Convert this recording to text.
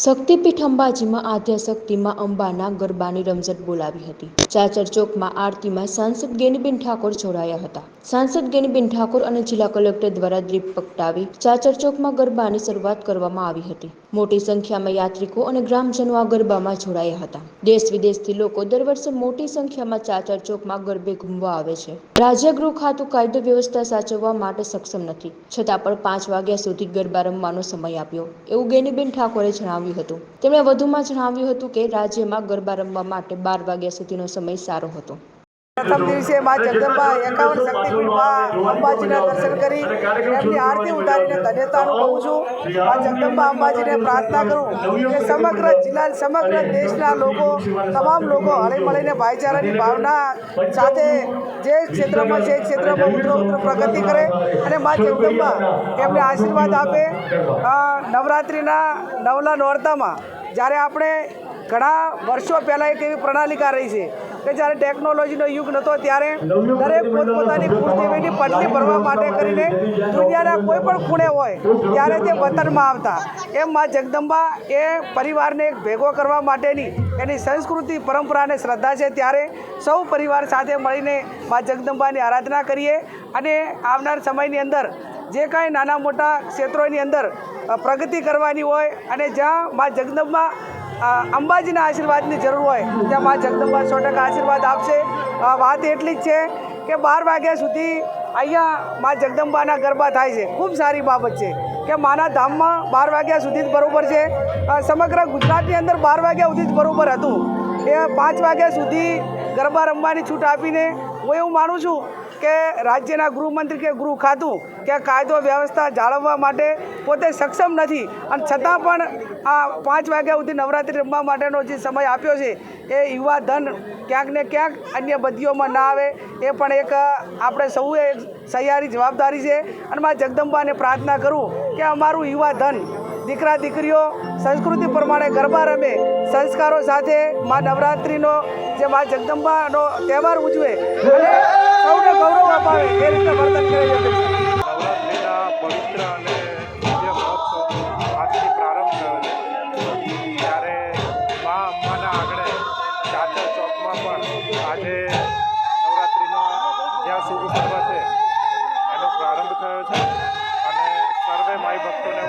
શક્તિપીઠ અંબાજીમાં આદ્યશક્તિમાં અંબાના ગરબાની રમઝટ બોલાવી હતી. ચાચર ચોકમાં આરતીમાં સાંસદ ગેનીબેન ઠાકોર જોડાયા હતા. સાંસદ ગેનીબેન ઠાકોર અને જિલ્લા કલેક્ટર દ્વારા દીપ પ્રગટાવી ચાચર ચોકમાં ગરબાની શરૂઆત કરવામાં આવી હતી. મોટી સંખ્યામાં યાત્રિકો અને ગ્રામજનો આ ગરબામાં જોડાયા હતા. દેશ વિદેશથી લોકો દર વર્ષે મોટી સંખ્યામાં ચાચર ચોકમાં ગરબે ઘૂમવા આવે છે. રાજ્ય ગૃહ ખાતું કાયદો વ્યવસ્થા સાચવવા માટે સક્ષમ નથી. છતાં પણ પાંચ વાગ્યા સુધી ગરબા રમવાનો સમય આપ્યો. એવું ગેનીબેન ઠાકોરે જણાવ્યું. હતું. તેમણે વધુમાં જણાવ્યું હતું કે રાજ્યમાં ગરબા રમવા માટે બાર વાગ્યા સુધીનો સમય સારો હતો. પ્રથમ દિવસે માં જગદંબા એકાવન શક્તિપીઠમાં અંબાજીના દર્શન કરી એમની આરતી ઉતારીને ધન્યતા અનુભવું છું. માં જગદંબા અંબાજીને પ્રાર્થના કરું કે સમગ્ર જિલ્લા સમગ્ર દેશના લોકો, તમામ લોકો હળી મળીને ભાઈચારાની ભાવના સાથે જે ક્ષેત્રમાં છે, એ ક્ષેત્રમાં ઉતરો પ્રગતિ કરે અને મા જગદંબા એમને આશીર્વાદ આપે. નવરાત્રિના નવલા નોરતામાં જ્યારે આપણે ઘણા વર્ષો પહેલાં એક એવી પ્રણાલિકા રહી છે કે જ્યારે ટેકનોલોજીનો યુગ નહોતો ત્યારે દરેક પોતપોતાની કુળદેવીની પટલી ભરવા માટે કરીને દુનિયાના કોઈ પણ ખૂણે હોય, ત્યારે તે વતનમાં આવતા. એમ માં જગદંબા એ પરિવારને એક ભેગો કરવા માટેની એની સંસ્કૃતિ પરંપરાને શ્રદ્ધા છે, ત્યારે સૌ પરિવાર સાથે મળીને મા જગદંબાની આરાધના કરીએ અને આવનાર સમયની અંદર જે કાંઈ નાના મોટા ક્ષેત્રોની અંદર પ્રગતિ કરવાની હોય અને જ્યાં મા જગદંબા અંબાજીના આશીર્વાદની જરૂર હોય, ત્યાં મા જગદંબા સો ટકા આશીર્વાદ આપશે. વાત એટલી જ છે કે બાર વાગ્યા સુધી અહીંયા મા જગદંબાના ગરબા થાય છે. ખૂબ સારી બાબત છે કે માના ધામમાં બાર વાગ્યા સુધી જ બરાબર છે. સમગ્ર ગુજરાતની અંદર બાર વાગ્યા સુધી જ બરોબર હતું. એ પાંચ વાગ્યા સુધી ગરબા રમવાની છૂટ આપીને હું એવું માનું છું કે રાજ્યના ગૃહમંત્રી કે ગૃહ ખાતું કે કાયદો વ્યવસ્થા જાળવવા માટે પોતે સક્ષમ નથી. અને છતાં પણ આ પાંચ વાગ્યા સુધી નવરાત્રિ રમવા માટેનો જે સમય આપ્યો છે, એ યુવા ધન ક્યાંક ને ક્યાંક અન્ય બદીઓમાં ના આવે. એ પણ એક આપણે સૌએ સહિયારી જવાબદારી છે. અને મારા જગદંબાને પ્રાર્થના કરું કે અમારું યુવા ધન, દીકરા, દીકરીઓ સંસ્કૃતિ પ્રમાણે ગરબા રમે, સંસ્કારો સાથે મા નવરાત્રિનો જે મા જગદંબાનો તહેવાર ઉજવે સૌને ગૌરવ અપાવે, એ રીતે વર્તન કરે ચોકમાં પણ આજે નવરાત્રિનો જ્યાં શુભ પર્વ છે, એનો પ્રારંભ થયો છે. અને સર્વે માઈ ભક્તોને